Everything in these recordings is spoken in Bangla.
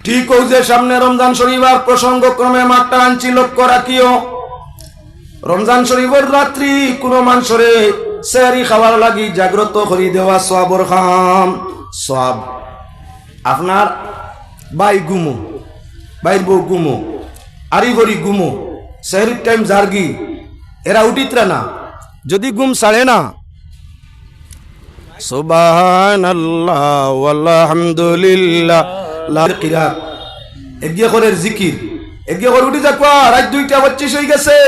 ঠিক ওই যে সামনে রমজান শরীফার প্রসঙ্গ ক্রমে মাঠটা আনছি, লক্ষ্য রাখিও। রমজান শরীফের রাত্রি কোনো মানুষরে সেরি খাবার লাগি জাগ্রত করি দেওয়া সবর খাম। সব আপনার বাই গুমো, বাইর বউ গুমো আরি ভরি গুমো, সেহরির টাইম জার্গি, এরা উঠিত্রা না। যদি গুম সাড়ে না। সুবাহান আল্লাহ আলহামদুলিল্লাহ লাল উঠে যা রাত দুইটা গেছে।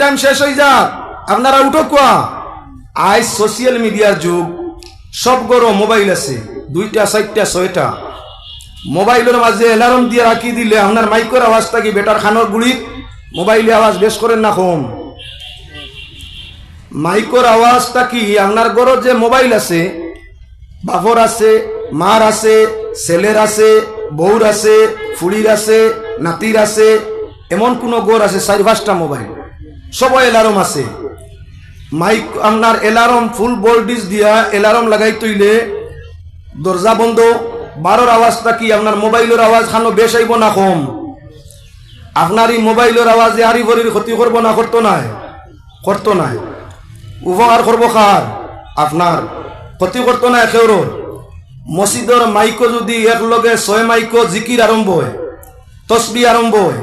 টাইম শেষ যাক। আপনারা উঠো, কোয়া। আজ সোশিয়াল মিডিয়ার যুগ, সব গরো মোবাইল আছে। দুইটা, চারটা, ছয়টা। মোবাইলের মাঝে অ্যালার্ম দিয়ে রাখি দিলে আপনার মাইকের আওয়াজটা কি বেটার খানোর গুড়িত মোবাইলে আওয়াজ বেশ করেন না কম। মাইকর আওয়াজটা কি আপনার ঘরের যে মোবাইল আছে, বাপর আছে, মার আছে ছেলের আছে, বউর আছে, ফুড়ির আছে, নাতির আছে, এমন কোন গড় আছে, চারি পাঁচটা মোবাইল। সবাই এলার্ম আছে। মাইক আপনার এলার্ম ফুল ভোল্টেজ দিয়া এলার্ম লাগাই তৈলে দরজা বন্ধ, বারোর আওয়াজটা কি আপনার মোবাইলের আওয়াজ খানো বেশ আইব না কম? আপনার এই মোবাইলের আওয়াজে হারি ভরির ক্ষতি করব না, করতো নাই? করতো নাই। উপকার করব খার আপনার। ক্ষতি করতো না একেওর মসজিদর মাইকো যদি একলগে ছয় মাইকো জিকির আরম্ভ হয় তসবি আরম্ভ হয়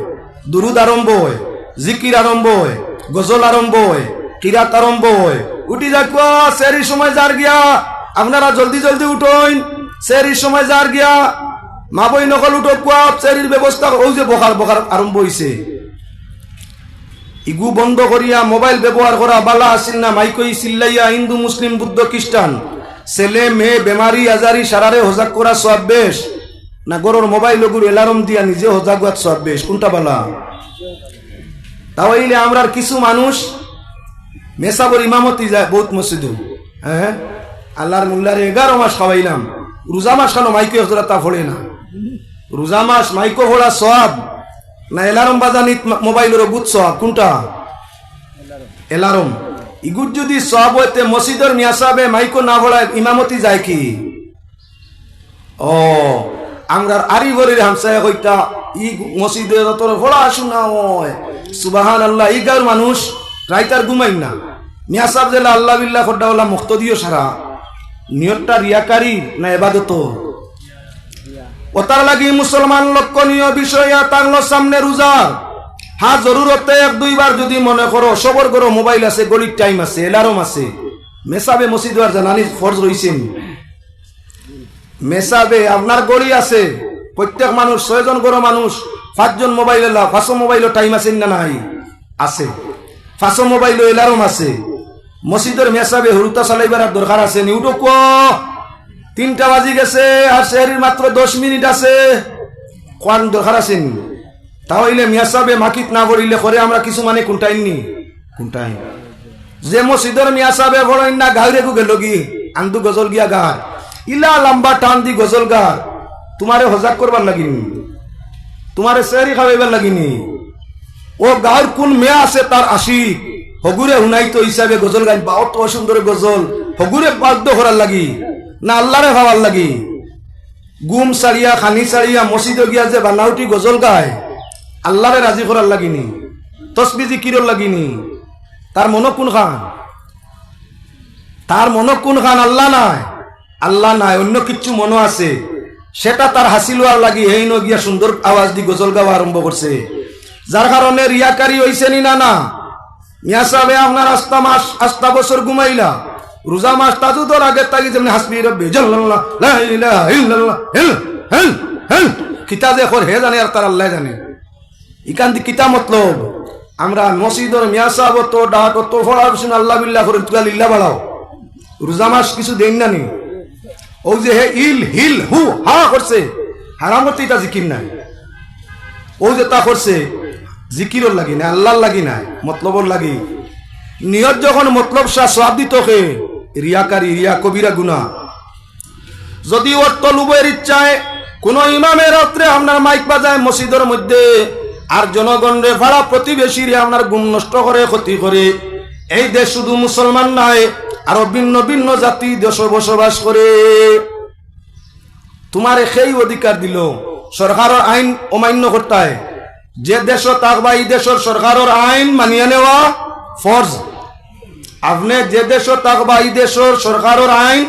দুরুদ আরম্ভ হয় জিকির আরম্ভ হয়, গজল আরম্ভ হয় কিরাত আরম্ভ হয়। উঠি যাক সেরি সময় যার গিয়া, আপনারা জলদি জলদি উঠোন সেরি সময় যার গিয়া, মা বই নকল উঠো কোয়া সেরির ব্যবস্থা ওই যে বকার বকার আরম্ভ হয়েছে ইগু বন্ধ করিয়া মোবাইল ব্যবহার করা বালা আসিল না, মাইকই চিল্লাইয়া হিন্দু মুসলিম বুদ্ধ খ্রিস্টান ছেলে, মেয়ে বেমারি আজারি সারারে হজাক করা সব বেশ। না গরুর মোবাইল ওগুর এলার্ম দিয়া নিজে হজাক হওয়ার সব বেশ। কোনটা বালা? তাহলে আমরা কিছু মানুষ মেসাবর ইমামতি যায়, বহুত মসজিদ হ্যাঁ আল্লাহর মুল্লারে এগারো মাস খাওয়াইলাম। রোজা মাস খানো মাইকে হজরা তা ফোড়ে না। রোজা মাস, মাইকো ফোড়া সব না এলার্ম বাজানিত মোবাইলের বুথ সব কোনটা? এলার্ম ইগুর যদি সব হইতে মসজিদের মিয়াসাবে মাইকো না ভরায় ইমামতি যায় কি? ও আমরার আরি ভরির হামসায় হইতা ই মসজিদের তোর ভোলা শোনা সুবাহান আল্লাহ ই গাঁর মানুষ রাইতার ঘুমাই না। মিয়াসাব জেলা আল্লাহ বিল্লাহ খড্ডাওয়ালা মুক্ত দিও সারা। নিয়তটা রিয়াকারি না এবাদত? ওতার লাগি মুসলমান লক্ষণীয় বিষয় তার সামনে রোজার হ্যাঁ জরুরতে এক, দুইবার যদি মনে করো, সবর করো, মোবাইল আছে, গলির টাইম আছে এলার্ম আছে। মেসাবে মসজিদ জানানি ফরজ রইছেন। মেসাবে, আপনার গড়ি আছে, প্রত্যেক মানুষ, ছয়জন গড়ো মানুষ, পাঁচজন মোবাইল এলা পাঁচশো মোবাইলের টাইম আছে না নাই? আছে। পাঁচশো মোবাইল এলার্ম আছে। মসজিদের মেসাবে হুরুতা চালাইবার দরকার আছে নিউটো ক। তিনটা বাজি গেছে, আর শহরের মাত্র দশ মিনিট আছে। কোয়ার দরকার আছে নি? তাহলে মিয়াসাবে মাকিত না বলিলে করে আমরা কিছু মানে কোনটাইনি কোনটাই? যে মসজিদের মিয়াসাবে বড় না গাঁরে গু গেল গি, আন্দু গজল গিয়া গার ইলা লম্বা টান দি গজল গার তোমারে হজাক করবার লাগিনি। তোমারে সেরি খাওয়াইবার লাগিনি। ও গাঁর কোন মেয়া আছে তার আশিক। হগুরে হুনাইতো হিসাবে গজল গাই বা অত সুন্দর গজল। হগুরে বাদ্য করার লাগি। না আল্লাহরে খাওয়ার লাগি। গুম সারিয়া খানি সারিয়া মসজিদে গিয়া যে বানাউটি গজল গায়। আল্লাহরে রাজি করার লাগিনি। তসবি জিকিরর লাগিনি। তার মন কোন খান? তার মন কোন খান? আল্লাহ নাই। আল্লাহ নাই, অন্য কিছু মনো আছে। সেটা তার হাসিল হওয়ার লাগি ন গিয়া সুন্দর আওয়াজ দি গজল গাওয়া আরম্ভ করছে। যার কারণে রিয়াকারি হইছে নি না না? মিয়া সাহেব আপনার আস্তা মাস আস্তা বছর ঘুমাইলা। রোজা মাস তাজুদর আগে তাগি যেমনি হাসবি রব্বি জাল্লাল্লাহ লা ইলাহা ইল্লাল্লাহ, হিল হিল হিল। কিতা কর হে জানে আর তার আল্লাহ জানে। ইকান দি কিতা মতলব? আমরা মসজিদর মিয়া সাহেব তো ডাক তো ফড়া শুনে আল্লাহ বিল্লাহ করে তুলা লিল্লা বাড়াও রোজা মাস কিছু দেন না নি। ও যে হে ইল হিল হু হা করছে হারামতি তা জিকির নাই। ও যে তা করছে জিকিরর লাগি না আল্লাহর লাগি নাই, মতলবর লাগি। নিয়ত যখন মতলব শাহ সব দিত কে রিয়াকারী, রিয়া কবিরা গুনা যদি ওর তলুবের ইচ্ছায় কোন ইমামের রাত্রে আপনার মাইক বাজায় মসজিদের মধ্যে আর জনগণরে ভাড়া প্রতিবেশীরে আপনার গুণ নষ্ট করে, ক্ষতি করে। এই দেশ শুধু মুসলমান নয়, আরও ভিন্ন ভিন্ন জাতি দেশ বসবাস করে। তোমারে সেই অধিকার দিল। সরকারের আইন অমান্য করতে যে দেশ তাক বা এই দেশের সরকারের আইন মানিয়ে নেওয়া ফরজ। আপনি যে দেশ তাক বা এই দেশের সরকারের আইন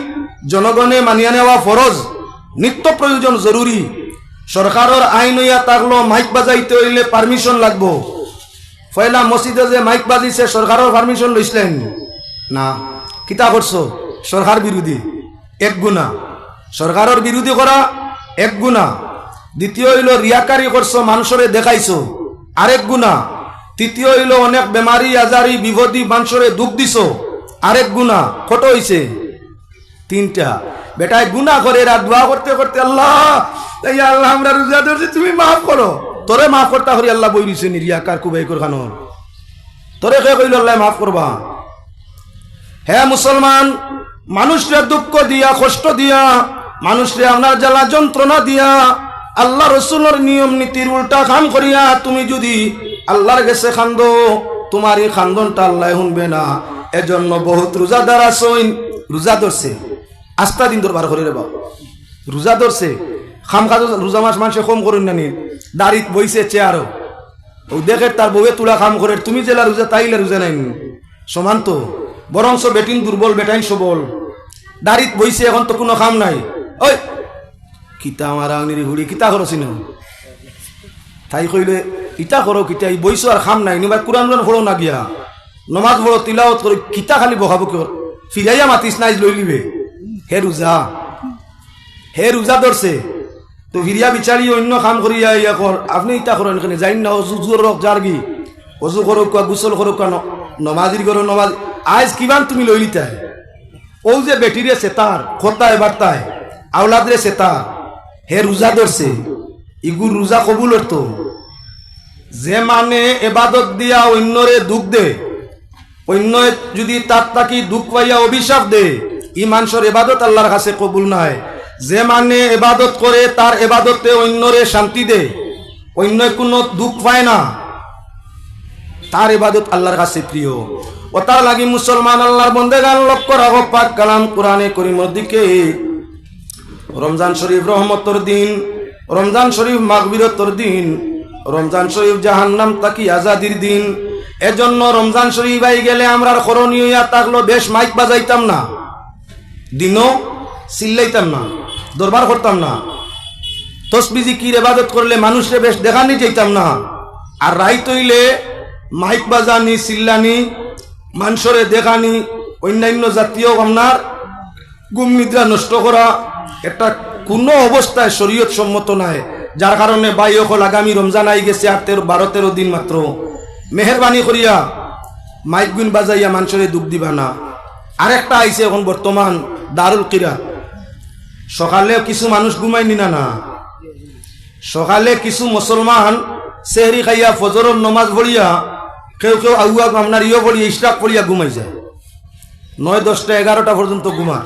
জনগণে মানিয়ে নেওয়া ফরজ। নিত্য প্রয়োজন জরুরি। সরকারের আইন হইয়া থাকল মাইক বাজাইতে হইলে পারমিশন লাগবো। পয়লা মসজিদে যে মাইক বাজিছে সরকারের পারমিশন লইছিলেন না, কিতা করছ? সরকার বিরোধী, এক গুণা। সরকারের বিরোধী করা, এক গুণা। দ্বিতীয় হইল, রিয়াকারি করছ, মানুষরে দেখাইছো, আরেক গুণা। তৃতীয় হইল, অনেক বেমারি, আজারি, বিপদী মানুষরে দুঃখ দিছো, আরেক গুণা কত হইছে। তিনটা। বেটায় গুণা করে রাত দোয়া করতে করতে আল্লাহ এই আল্লাহ আমরা রোজা ধরছি, তুমি মাফ করো। তোরে মাফ করতা করি আল্লাহ বই দিছে নিরিয়া কার কুবাই কর খানো। তোরে কে কইল, আল্লাহ মাফ করবা। হে মুসলমান, মানুষরে দুঃখ দিয়া, কষ্ট দিয়া, মানুষরে আপনার জ্বালা যন্ত্রণা দিয়া, আল্লাহ রসুলের নিয়ম নীতির উল্টা কাম করিয়া তুমি যদি আল্লাহর গেছে খান্দ, তোমার এই খান্দনটা আল্লাহ শুনবে না। এজন্য বহুত রোজাদার আসইন রোজা ধরছে। আস্থা দিন দরবার করে রে বাবা রোজা ধরছে। খাম খাজো রোজা মাস মানুষে কম করুন নানি দাড়িত বইছে চেয়ারও। ও দেখে তার বউয়ে তুলা কাম করে, তুমি জেলা রোজা, তাইলে রোজা নাই সমান তো। বরংস বেটিন দুর্বল, বেটাইন সবল। দাড়িত বইছে, এখন তো কোনো কাম নাই। ওই! কিতা আমার আঙনির ঘুড়ি কিতা করছি না তাই কইলে, ইটা করো কিতা, এই বইছো আর খাম নাই। নিবা কোরআন পড়ো না গিয়া। নমাজ পড়ো তিলাওত করে কিতা খালি বহাবো কিয়? ফিরাইয়া মাতিস নাই লই লিবে। হে রোজা হে রোজা ধরছে তো ফিরিয়া বিচারি অন্য কাম করিয়া ইয়া কর আপনি ইটা করেন এখানে যাই না, অজু জোর রক যার কি? অজু করো কোয়া গুসল করো কোয়া ন- নমাজির করো নমাজ। আজ কিমান তুমি লই লিতাই ও যে বেটিরে সেতার খোতায় বার্তায় আওলাদরে সেতার হে রোজা ধরছে ইগুর রোজা কবুল তো যে মানে এবাদত দিয়া অন্যরে দুঃখ দে অন্য যদি তার তাকি দুঃখ পাইয়া অভিশাপ দে, ই এবাদত আল্লাহর কাছে কবুল নয় যে মানে এবাদত করে, তার এবাদতে অন্যরে শান্তি দে অন্য কোনো দুঃখ পায় না। তার এবাদত আল্লাহর কাছে প্রিয়। ও তার লাগি মুসলমান আল্লাহর বন্দে গান লক্ষ্য রাখো পাক কালাম কোরআনে করিমর দিকে। রমজান শরীফ রহমতর দিন, রমজান শরীফ মাগবিরতর দিন, রমজান শরীফ জাহান্নাম তাকি আজাদির দিন। এজন্য রমজান শরীফ আই গেলে আমরা করণীয় থাকল, বেশ মাইক বাজাইতাম না। দিনও চিল্লাইতাম না। দরবার করতাম না। তসবিজি কির এবাদত করলে মানুষরে বেশ দেখানি যেতাম না। আর রাইত হইলে মাইক বাজানি, চিল্লানি, মানুষরে দেখানি, অন্যান্য জাতীয় আপনার গুম নিদ্রা নষ্ট করা, এটা কোনো অবস্থায় শরীয়ত সম্মত নাই। যার কারণে বাই অকল আগামী রমজান আই গেছে আর তেরো, বারো, তেরো দিন মাত্র। মেহরবানি করিয়া মাইক গুন বাজাইয়া মানুষরে দুঃখ দিবা না। আরেকটা আইছে এখন বর্তমান দারুল কিরা সকালে কিছু মানুষ ঘুমায়নি না না সকালে কিছু মুসলমান সেহরি খাইয়া, ফজরের নমাজ পড়িয়া, কেউ কেউ আগুয়া আপনার ইয়ে পড়িয়া ইস্টাক পড়িয়া ঘুমাই যায়। নয়, দশটা, এগারোটা পর্যন্ত ঘুমা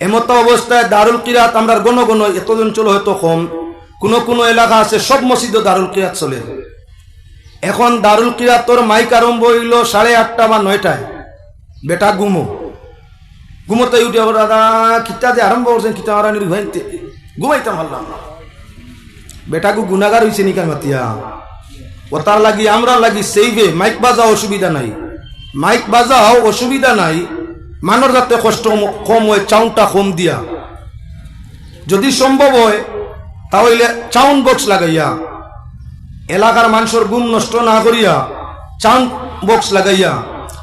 এমত অবস্থায় দারুল কিরাত আমরা গণ গণ এত অঞ্চল হয়তো কম। কোনো কোনো এলাকা আছে, সব মসজিদে দারুল কিরাত চলে। এখন দারুল কিরাতর মাইক আরম্ভ হইল সাড়ে আটটা বা নয়টায়। বেটা, ঘুমো। ঘুমোতে উঠে আবার দাদা, কিতা যে আরম্ভ করছেন, কিতা আরানির ঘুমাইতে ঘুমাইতে পারলাম না বেটাকু গুনাগার হইছে নিকার মাতিয়া ও তার লাগি আমরা লাগি সেইভে মাইক বাজাও অসুবিধা নাই। মাইক বাজাও অসুবিধা নাই। মানর যাতে কষ্ট কম হয়, চাউনটা কম দিয়া। যদি সম্ভব হয় তাহলে চাউন বক্স লাগাইয়া, এলাকার মানুষের গুম নষ্ট না করিয়া, চাউন বক্স লাগাইয়া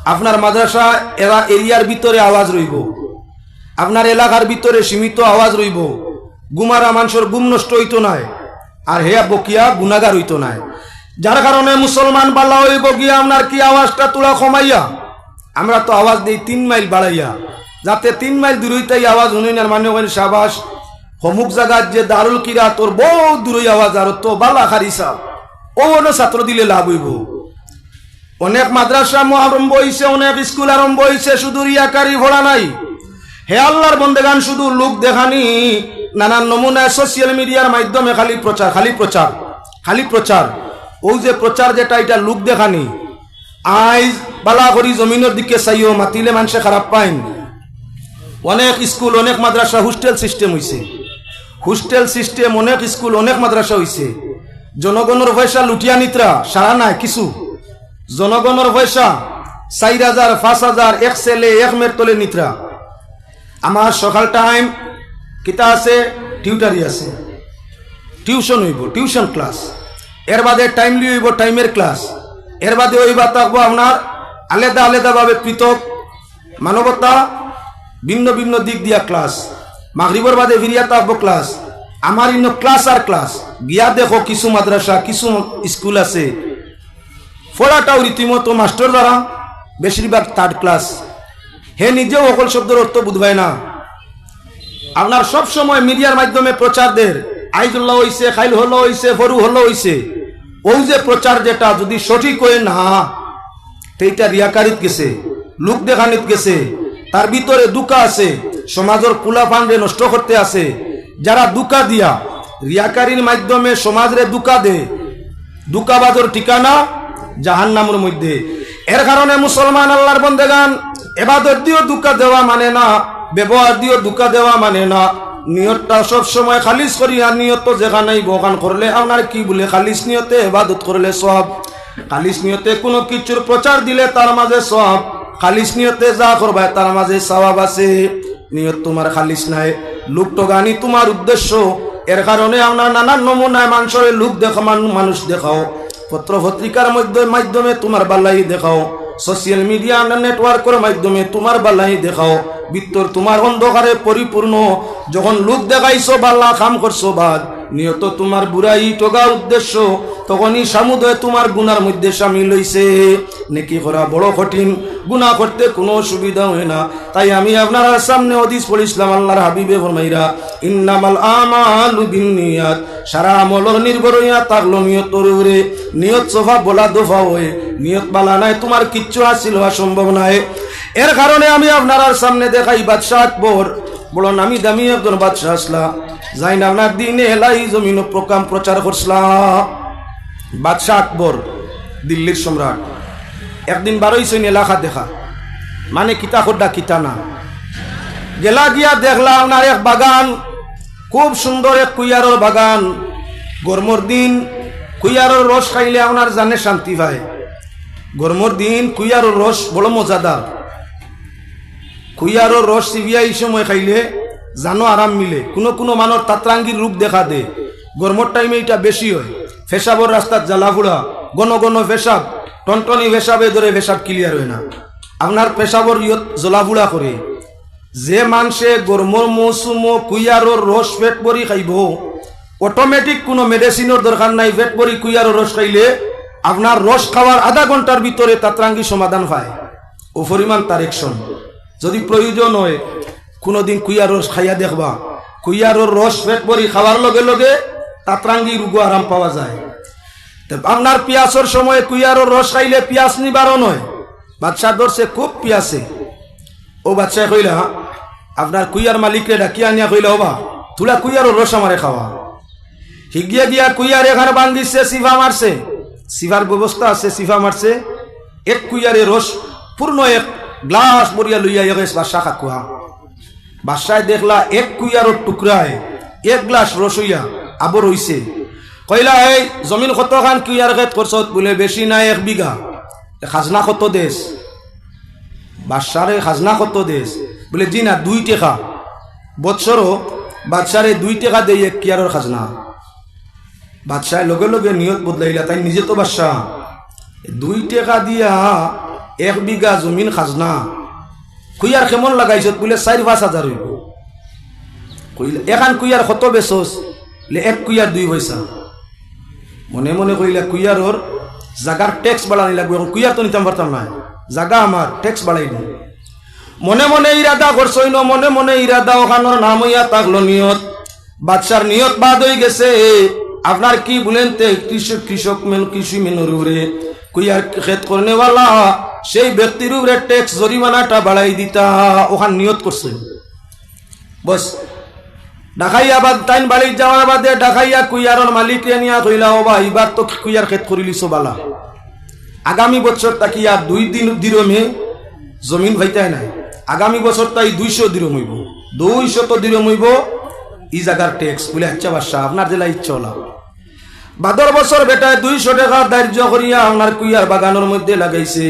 আপনার মাদ্রাসা এরা এরিয়ার ভিতরে আওয়াজ রইব। আপনার এলাকার ভিতরে সীমিত আওয়াজ রইব। গুমারা মানুষের গুম নষ্ট হইতো নাই। আর হেয়া বকিয়া গুনাগার হইতো নাই। যার কারণে মুসলমান বালা হইব গিয়া আপনার কি আওয়াজটা তোলা কমাইয়া? আমরা তো আওয়াজ দিই তিন মাইল বাড়াইয়া। যাতে তিন মাইল দূর হইতেই আওয়াজ শুনুন আর মানে ওখানে সাবাস হমুক জায়গার যে দারুল কিরা তোর বহু দূরই আওয়াজ, আর তো বালা খারিসা ও ছাত্র দিলে লাভ হইব। অনেক মাদ্রাসা আরম্ভ হইছে, অনেক স্কুল আরম্ভ হইছে, শুধু রিয়াকারি ভরা নাই। হে আল্লাহর বন্দেগান, শুধু লোক দেখানি, নানান নমুনায় সোশ্যাল মিডিয়ার মাধ্যমে খালি প্রচার খালি প্রচার খালি প্রচার। ও যে প্রচার যেটা, এটা লোক দেখানি। আইজ বালা করি জমিনের দিকে চাইও, মাতিলে মানুষে খারাপ পাইন। অনেক স্কুল, অনেক মাদ্রাসা হোস্টেল সিস্টেম হইছে। হোস্টেল সিস্টেম অনেক স্কুল, অনেক মাদ্রাসা হইছে। জনগণের পয়সা লুটিয়া নিত্রা, সারা নাই, কিছু। জনগণের পয়সা চার হাজার পাঁচ হাজার এক ছেলে এক মের তলে নিত্রা আমার সকাল টাইম কিতা আছে? টিউটারি আছে। টিউশন হইব টিউশন ক্লাস এর বাদে টাইমলি হইব টাইমের ক্লাস এর বাদে হইবা থাকব আপনার আলাদা আলাদাভাবে পৃথক মানবতা ভিন্ন ভিন্ন দিক দিয়া ক্লাস মাগরিবর বাদে ফিরিয়া থাকব ক্লাস আমার ইন্ন ক্লাস আর ক্লাস গিয়া দেখো, কিছু মাদ্রাসা কিছু স্কুল আছে। পড়াটাও রীতিমতো মাস্টার দ্বারা। বেশিরভাগ থার্ড ক্লাস হে নিজেও অকল শব্দের অর্থ বুঝবাই না। আপনার সব সময় মিডিয়ার মাধ্যমে প্রচার দের আইজুল্লাহ হইছে খাইল হলো হইছে ফরু হলো হইছে। ওই যে প্রচার যেটা যদি সঠিক হয়ে না, সেইটা রিয়াকারিত গেছে, লোক দেখানিত গেছে। তার ভিতরে দুকা আছে, সমাজের কুলা পান্ডে নষ্ট করতে আছে। যারা দুকা দিয়া, রিয়াকারির মাধ্যমে সমাজরে দুকা দে, দুকাবাজর ঠিকানা জাহান্নামের মধ্যে। এর কারণে মুসলমান আল্লাহর বন্দেগান এবাদত দিও দুকা দেওয়া মানে না, ব্যবহার দিও দুকা দেওয়া মানে না। নিয়তটা সব সময় খালিস করি আর নিয়ত যেখানেই বগান করলে আপনার কি বলে খালিস নিয়তে এবাদত করলে সব খালিস নিয়তে কোনো কিছুর প্রচার দিলে তার মাঝে সব খালিস নিয়তে যা করবে তার মাঝে সবাব আছে। নিয়ত তোমার খালিস নাই। লোক তো গানি তোমার উদ্দেশ্য। এর কারণে আপনার নানান নমুনায় মানুষের লোক দেখো মান- মানুষ দেখাও। পত্র পত্রিকার মধ্যে মাধ্যমে তোমার বালাই দেখাও। সোশ্যাল মিডিয়া নেটওয়ার্কের মাধ্যমে তোমার বালাই দেখাও। বিত্তর তোমার অন্ধকারে পরিপূর্ণ। যখন লুক দেখাইছো, বাল্লা কাম করছ বাদ নিয়ত তোমার বুড়াই টগা উদ্দেশ্য, তখনই সামুদয় তোমার গুনার মধ্যে সামিল হইছে। নেকি করা বড় কঠিন, গুনাহ করতে কোনো অসুবিধা হয় না। তাই আমি আপনার সামনে অদিস পড়িছিলাম আল্লাহর হাবিবে ফরমাইরা, ইন্নামাল আমালু বিন্নিয়াত, সারা আমলর নির্ভর হইয়া থাকল নিয়তর উপরে নিয়ত সোফা বলা দফা হয়ে, নিয়ত বালা নাই, তোমার কিচ্ছু হাসিল হওয়া সম্ভব নাই। এর কারণে আমি আপনার সামনে দেখাই বাদশাহ আকবর। বড় নামি দামি একজন বাদশাহ আসলা। যাই না আপনার দিনে এলাই জমিন প্রকাম প্রচার করছিলাম বাদশাহ আকবর, দিল্লির সম্রাট। একদিন বারোইছেন এলাকা দেখা। মানে কিতা খোদ্দা, কিতা না। গেলা গিয়া দেখলা আপনার এক বাগান, খুব সুন্দর এক কুইয়ারর বাগান। গরমর দিন কুইয়ারর রস খাইলে আপনার জানে শান্তি পায়। গরমর দিন কুইয়ারর রস বড় মজাদার। কুইয়ারর রস চিবিয়া এই সময় খাইলে জানো আরাম মিলে। কোনো কোনো মানুষ তাত্রাঙ্গির রূপ দেখা দে গরমর টাইমে এটা বেশি হয়। ফেসাবর রাস্তার জ্বালাফুড়া গণ গণ ফেসাব টনটনি ফেসাবে ধরে ফেসাব ক্লিয়ার হয় না। আপনার পেশাবর জ্বলাফুড়া করে যে মানুষে গরমর মৌসুম কুইয়ারর রস পেট ভরি খাইব অটোমেটিক কোনো মেডিসিনের দরকার নাই। পেট ভরি কুইয়ারর রস খাইলে আপনার রস খাওয়ার আধা ঘণ্টার ভিতরে তাত্রাঙ্গি সমাধান পায় ও পরিমাণ তার একশন যদি প্রয়োজন হয়, কোনোদিন কুইয়ার রস খাইয়া দেখবা। কুইয়ারর রস পেট ভরি খাওয়ার লগে লগে তাত্রাঙ্গি রোগ আরাম পাওয়া যায়। আপনার পিয়াসর সময় কুইয়ারর রস খাইলে পিয়াস নিবারণ হয়। বাচ্চা ধরছে খুব পিয়াসে। ও বাচ্চা কইলা আপনার কুইয়ার মালিকরে ডাকিয়া আনিয়া কইলা ওবা তুলা কুইয়ারর রস আমারে খাওয়া। হিগিয়া গিয়া কুইয়ার এখানে বান্ধিছে, সিফা মারছে। সিফার ব্যবস্থা আছে, সিফা মারছে। এক কুইয়ারে রস পূর্ণ এক গ্লাস বরিয়া লইয়া গেছ বাদশা খাকুয়া বাদশায় দেখলা এক কুইয়ারর টুকরায়, এক গ্লাস রস হইয়া আবর হইছে। কইলা, এই, জমিন কত খান কুইয়ার খেত করছত বলে, বেশি নাই এক বিঘা। খাজনা কত দেশ? বাদশারে খাজনা কত দেশ? বলে জি না দুই টেকা। বৎসরও বাদশারে দুই টাকা দেই এক কিয়ারর খাজনা। বাদশাহ লগে লগে নিয়ত বদলাইলা, তাই নিজে তো বাদশাহ। দুই টাকা দিয়া এক বিঘা জমিন খাজনা। কুইয়ার কেমন লাগাইছত বলে চার পাঁচ হাজার হইব। কইলা, এখান কুইয়ার কত বেচস বলে এক কুইয়ার দুই পয়সা মনে মনে কইলা কুইয়ারর জাগার ট্যাক্স বাড়ানি লাগবে এখন কুইয়ার তো নিতাম পারতাম না জাগা আমার ট্যাক্স বাড়াই দিই মনে মনে ইরাদা করছই ন মনে মনে ইরাদা ওখানোর নাম হইয়া থাকল নিয়ত। বাদশার নিয়ত বাদ হয়ে গেছে। আপনার কি বলেন তে কৃষক কৃষক মেন, কৃষি মেনুর কুইয়ার খেত করনেওয়ালা সেই ব্যক্তির উপরে ট্যাক্স জরিমানাটা বাড়াই দিতা, ওখান নিয়ত করছে। বস, ডাকাইয়া বাদ, টাইম বাড়ি যাওয়ার বাদে ডাকাইয়া কুইয়ারর মালিক নিয়া কইলা, ও বা এবার তো কুইয়ার খেত করিলিস বালা আগামী বছর তাকিয়া দুই দিন দিরমে জমিন ভাইতাই নাই। আগামী বছর তাই দুইশো দিরম হইব। দুইশত দিরম হইব ই জায়গার ট্যাক্স বলে আচ্ছা বাদশাহ, আপনার জেলা ইচ্ছা হলা। বাদর বছর বেটায় দুইশো টাকা দার্য করিয়া, আপনার কুইয়ার বাগানের মধ্যে লাগাইছে।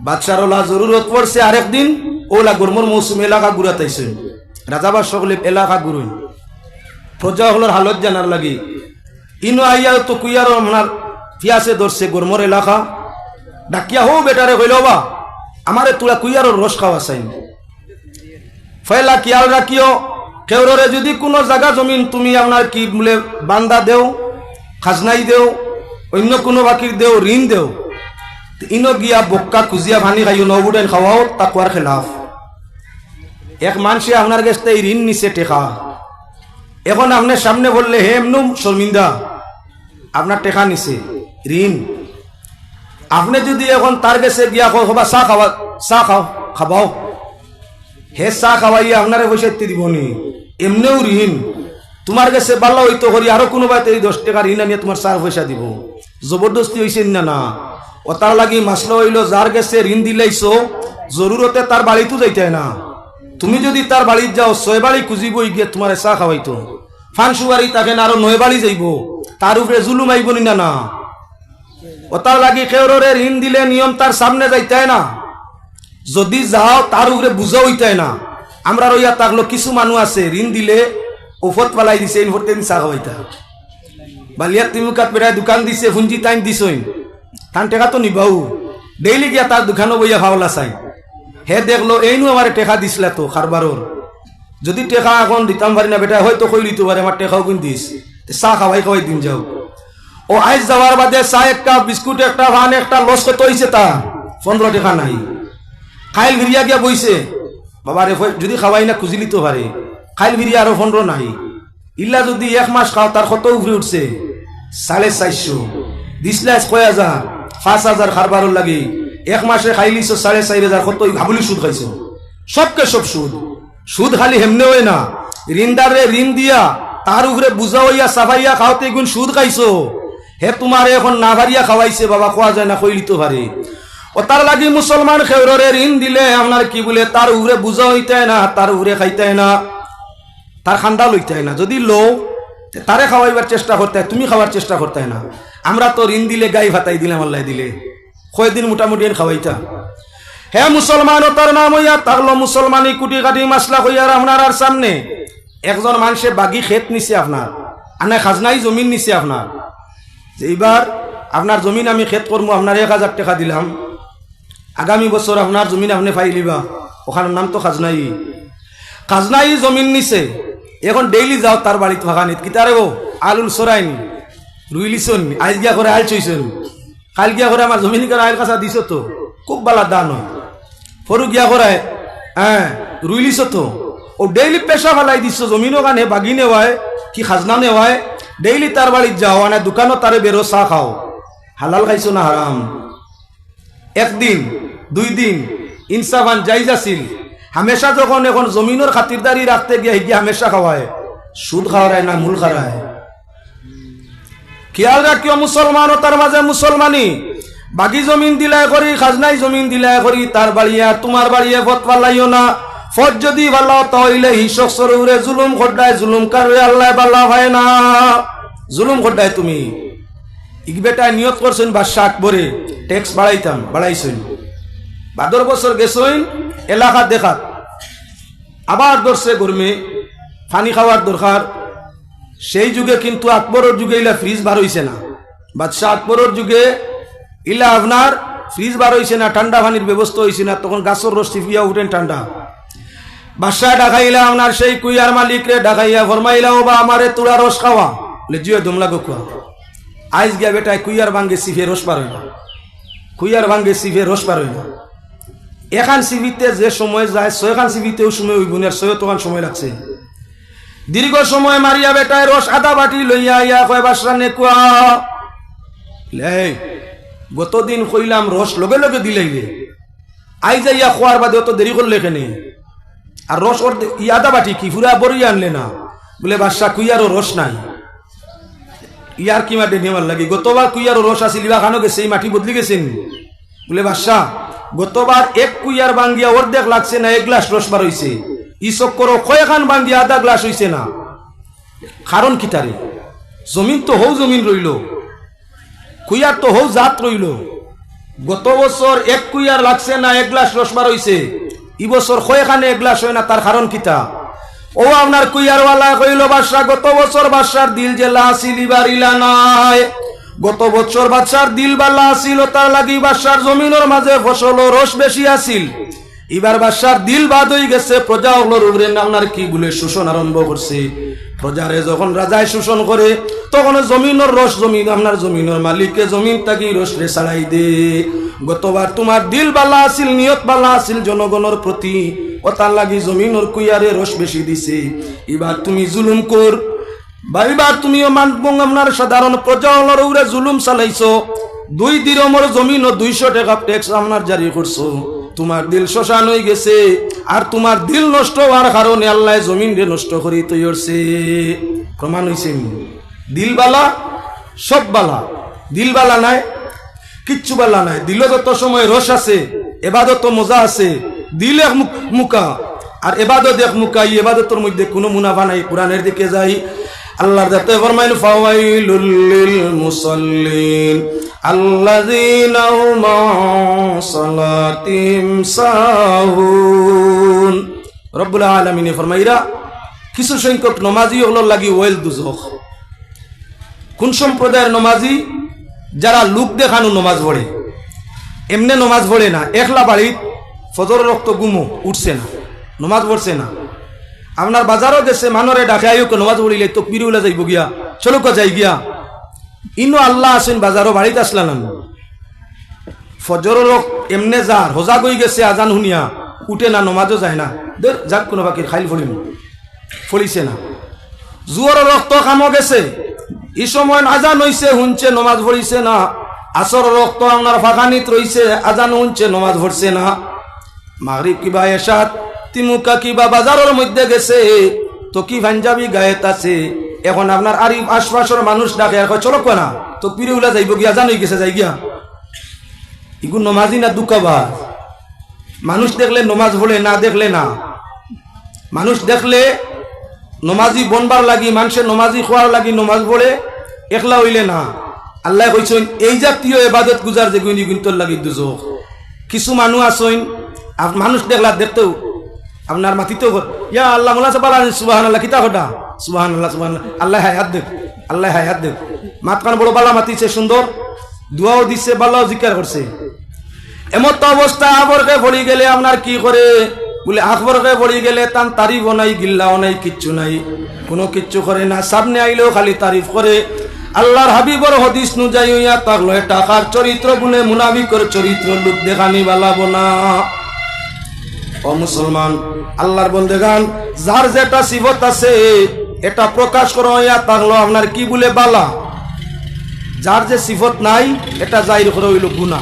বাদশার ওলা জরুরত পড়ছে আরেক দিন ওলা গরমর মৌসুম এলাকা ঘুরাতাইছে। রাজাবার সকলে এলাকা ঘুরুন। প্রজা হলোর হালত জানার লাগি। ইনো আইয়া তো কুইয়ার আপনার পিয়াসে ধরছে গরমর এলাকা। ডাকিয়া, হো বেটারে কইল বা, আমারে তুলা কুইয়ারর রস খাওয়া চাই। ফয়লা, কিয়াল রাখিও কেউরে যদি কোনো জায়গা জমিন তুমি আপনার কি বলে বান্দা দেও, খাজনাই দেও, অন্য কোনো বাকির দেও, ঋণ দেও ইনো গিয়া বক্কা খুজিয়া ভানি খাইও নবুডেন খাওয়াও তাকুয়ার খেলাফ। এক মানুষে আপনার এই ঋণ নিছে টেকা। এখন আপনার সামনে বললে, হে এমনু শর্মিন্দা আপনার টেকা নিছে ঋণ আপনি যদি এখন তার কাছে গিয়া কো হবা চা খাওয়া চা খাও, খাবাও। হে চা খাওয়াইয়া আপনারে পয়সা দিব নি? এমনিও ঋণ তোমার কাছে ভালো হইতো করি আরও কোনোবাই দশ টাকা ঋণ আনিয়ে তোমার চার পয়সা দিব। জবরদস্তি হয়েছে না না? ও তার লাগি মাসলা হইল, যার গেছে ঋণ দিলাইছো, জরুরতে তার বাড়িতে যাইতে না। তুমি যদি তার বাড়িত যাও, ছয় বাড়ি খুঁজিব গিয়ে তোমার চা খাওয়াইতো। ফান সুবারি তাকে আরও নয় বাড়ি যাইব, তার উপরে জুলুম আইব নি না ও তার লাগি কেউরে ঋণ দিলে নিয়ম তার সামনে যাইতে না। যদি যাও, তার উপরে বুঝা হইতে না। আমরা রইয়া থাকল কিছু মানুষ আছে, ঋণ দিলে ওফত পালাই দিছে ভরতে চা খাওয়াইতা। বালিয়া তিমুকাত বেড়ায় দোকান দিছে, ফুঞ্জি টাইম দিছই তান টেকা তো নিবাও ডেইলি গিয়া তার দোকানও বইয়া খাওয়ালা চাই। হে দেখল এইনু আমার টেকা দিছিলা তো খারবারর যদি টেকা এখন দিতাম পারি না বেটা, হয়তো কই দিতে পারে আমার টেকাও কিন দিস চা খাওয়াই খাওয়াই দিন যাও। ও আইস যাওয়ার বাদে চা একটা, বিস্কুট একটা, ভান একটা লস কত হয়েছে তা? পনেরো টাকা নাই। খাইল ভিরিয়া গিয়া বইছে। বাবা রে যদি খাওয়াই না খুঁজি লিতে পারে খাইল ভিরিয়া আরও পনেরো নাই। ইল্লা যদি এক মাস খাও তার কত উপরে উঠছে? সাড়ে চারশো দিসলাইস কয় হাজার পাঁচ হাজার খারবারও লাগে এক মাসে খাইলিছ সাড়ে চারি হাজার কত ভাবলি সুদ খাইছো? সুদ। সুদ খালি ঋণ দিয়া তার হে এখন বাবা যায় না লাগি মুসলমান খেউরে ঋণ দিলে আপনার কি বলে তার উপরে বুঝা হইতে না তার উপরে খাইতে না। তার খান্দা লইতে না। যদি লো তারে খাওয়াইবার চেষ্টা করতে হয়, তুমি খাওয়ার চেষ্টা করতে হয় না। আমরা তো ঋণ দিলে গাই ভাতাই দিলাম আল্লাহ দিলে। কয়দিন মোটামুটি খাওয়াইতা? হে মুসলমান ও তার নাম হইয়া তাহলো মুসলমানি কুটি কাটি মাসলা হইয়ার আপনার আর সামনে। একজন মানুষে বাগি খেত নিছে আপনার আনে খাজনাই জমিন নিছে আপনার। যে এইবার আপনার জমিন আমি খেত করব আপনার এক হাজার টাকা দিলাম। আগামী বছর আপনার জমিন আপনি ফাইলিবা ওখানের নাম তো খাজনাই। খাজনাই জমিন নিছে। এখন ডেইলি যাও তার বাড়িতে ফাঁকানিত। কিতারে ও আলুল সরাইনি রুই লিছন আজ গিয়া করে আইল চইছেন কাল গিয়া করে আমার জমিন করে আইল কাছা দিছ তো, খুব বালা দান ফরু গিয়া করে হ্যাঁ রুই লিছ তো। ও ডেইলি পেশা ফেলাই দিছ, জমিনও কানে বাগি নেওয়ায় কি খাজনা নেওয়ায় ডেইলি তার বাড়িত যাও, আনে দোকানত তারে বেরো চাহ খাও। হালাল খাইছো না হারাম? একদিন, দুই দিন ইনসাফান যাই আছিল। হামেশা যখন এখন জমিনের খাতিরদারি রাখতে গিয়ে গিয়ে হামেশা খাওয়ায়, সুদ খাওয়ায় না মূল খাওয়ায় খেয়াল রাখিও মুসলমান ও তার মাঝে মুসলমানি বাকি জমিন দিলাই করি, খাজনাই জমিন দিলাই করি, তার বাড়িয়া, তোমার বাড়িয়ে ফত পালাইও না। ফত যদি ভালো তাহলে হিসক সরুরে জুলুম খড্ডায় জুলুম কারবে আল্লাহ বাল্লা হয় না। জুলুম খড্ডায় তুমি। ইক বেটা নিয়ত করছেন বাদশাহ আকবরে ট্যাক্স বাড়াইতাম, বাড়াইছেন। বাদর বছর গেছইন, এলাকা দেখাত। আবার ধরছে গরমে পানি খাওয়ার দরকার। সেই যুগে কিন্তু আকবরের যুগে ইলা ফ্রিজ বার হইছে না। বাদশাহ আকবরের যুগে ইলা আপনার ফ্রিজ বার হইছে না, ঠান্ডা পানির ব্যবস্থা হইছে না, তখন গাছের রস টিপিয়া উঠেন ঠান্ডা। বাদশাহ ডাকাইলা আপনার সেই কুইয়ার মালিক রে ডাকাইয়া ফরমাইলা, ও বা আমারে তুলা রস খাওয়া। বলে, জিও, দমলা গোকুয়া আইজ গিয়া বেটায় কুইয়ার ভাঙ্গে সিফে রস বার হইল। কুইয়ার ভাঙ্গে সিফে রস বার হইল। এখান সিভিতে যে সময় যায় ছয়খান সিভিতেও সময় হইব না ছয় তখন সময় লাগছে দীর্ঘ সময় মারিয়া বেটায় রস আধা বাটি লইয়া ইয়া কয়, বাসরা গতদিন কইলাম, রস লগে লগে দিলাইলে আই যাইয়া খোয়ার বাদে অত দেরি করলে কেনে? আর রস ওর দে- ই আধা বাটি কি ফুরা বড়ই আনলে না? বলে বাদশা কুইয়ারও রস নাই। ইয়ার কি মাটি নেওয়ার লাগে? গতবার কুইয়ারও রস আসিল ইবা খানো গেছে, এই মাটি বদলি গেছেন। বলে বাদশা গতবার এক কুইয়ার বাঙ্গিয়া অর্ধেক লাগছে না, এক গ্লাস রস বার হইছে। ই চক্কর কয়েকখান বাঙ্গিয়া আধা গ্লাস হইছে না। কারণ কিতারে জমিন তো হৌ জমিন রইল। কুইয়ার তো হৌ জাত রইল। গত বছর এক কুইয়ার লাগছে না, এক গ্লাস রসবার হইছে। ই বছর কয়খানে এক গ্লাস হয় না, তার কারণ কিতা ও আপনার কুইয়ারওয়ালা কইল বাদশা গত বছর বাদশার দিল জেলা আসিল ইবার ইলা নাই। গত বছর বাদশার দিল বালা আসিল তার লাগি বাদশার জমিনের মাঝে ফসল ও রস বেশি আসিল এবার বাদশার দিল বাদ হয়ে গেছে, প্রজা হলোর উপরে আপনার কি বলে শোষণ আরম্ভ করছে। প্রজারে যখন রাজায় শোষণ করে, তখন জমিনের রস জমিন, আপনার জমিনের মালিককে জমিন তাকি রস রে ছাড়াই দে। গতবার তোমার দিল বালা আছিল, নিয়ত বালা আছিল জনগণের প্রতি, ও তার লাগি জমিনের কুইয়ারে রস বেশি দিছে। এবার তুমি জুলুম কর বা এবার তুমিও মানবং আপনার সাধারণ প্রজা হলোর উপরে জুলুম চালাইছো। দুই দিরমর জমিন ও দুইশো টাকা ট্যাক্স আপনার জারি করছ। তোমার দিল শ্মশান হয়ে গেছে, আর তোমার দিল নষ্ট হওয়ার কারণে আল্লাহ জমিন রে নষ্ট করি তৈরছে প্রমাণ হয়েছে দিল বালা সব বালা দিল বালা নাই কিচ্ছু বালা নাই। দিল যত সময় রস আছে, এবাদত মজা আছে, দিল এক মুক- আর এবাদত এক মুকা এই এবাদতের মধ্যে কোনো মুনাফা নাই। কোরআনের দিকে যাই আল্লাহর যাতে ফরমাইল, ফাওয়াইলুল লিল মুসাল্লিন আল্লাযীনা হুম সালাতিহিম সাহুন। রব্বুল আলামিন ফরমাইরা, কিছু সংখ্যক নমাজি হলোর লাগি ওয়েল দুজখ কোন সম্প্রদায়ের নমাজি? যারা লোক দেখানো নমাজ পড়ে। এমনি নমাজ পড়ে না, একলা বাড়িত ফজর রক্ত গুমো, উঠছে না, নমাজ পড়ছে না। আপনার বাজারও গেছে মানরে ডাকে আইও নমাজ পড়িলে তো পিরুলা যাইব গিয়া চলো কা যাই গিয়া। ইনো আল্লাহ আসেন বাজারও বাড়িতে আসলাম না ফজর রক এমনে যার, হোজা গই গেছে, আজান শুনিয়া, উঠে না, নমাজও যায় না। দের যাক কোনো বাকির খাইল ফলিম, ফলিছে না। জুয়ার রক্ত কামো গেছে, এই সময় আজান হইছে, শুনছে, নমাজ পড়িছে না। আসর রক্ত আপনার ফাঁকানিত রইছে, আজান শুনছে, নমাজ পড়ছে না। মাগরিব কিবা এসাত তিমুকা কিবা বাজারের মধ্যে গেছে, তো কি পাঞ্জাবি গায়েত আছে এখন আপনার আরি আশপাশের মানুষ ডাকে, এখন চলো না? তো পিড়ে উলা যাইব গিয়া, জান হয়ে গেছে, যাই গিয়া। ইগু নমাজি না দুকাবাজ মানুষ দেখলে নমাজ পড়ে না দেখলে না। মানুষ দেখলে নমাজি বনবার লাগি মানুষের নমাজি খোয়ার লাগি, নমাজ পড়ে একলা হইলে না। আল্লাহ কইছেন, এই জাতীয় এবাদত গুজার যে গুণি গুন্তর লাগি দুজক। কিছু মানুষ আসইন মানুষ দেখলা দেখতেও আপনার মাতিতেও ইয়া আল্লাহ মোলা সাবাল সুবাহান আল্লাহ কিতা ঘটা? সুবাহান আল্লাহ সুবাহান আল্লাহ হায়াত দেখ আল্লাহ হায়াত দেখ মাত কান বড় বালা মাতিছে সুন্দর, দুয়াও দিছে, বালাও জিকার করছে। এমত অবস্থা আবরকে পড়ি গেলে আপনার কি করে? বলে আকবরকে পড়ি গেলে তান তারিফ নাই, গিল্লাও নাই, কিচ্ছু নাই। কোনো কিচ্ছু করে না। সামনে আইলেও খালি তারিফ করে। আল্লাহর হাবিবর হদিস নু যাই হইয়া তাক লয় টাকার চরিত্র গুনে মুনাফিকর চরিত্র লোক দেখানি বালাবো না। ও মুসলমান, আল্লাহর বন্দেগান, যার যেটা সিবত আছে, এটা প্রকাশ করো হইয়া থাকল আপনার কি বলে বালা? যার যে সিফত নাই, এটা জাহির করে হইল গুনা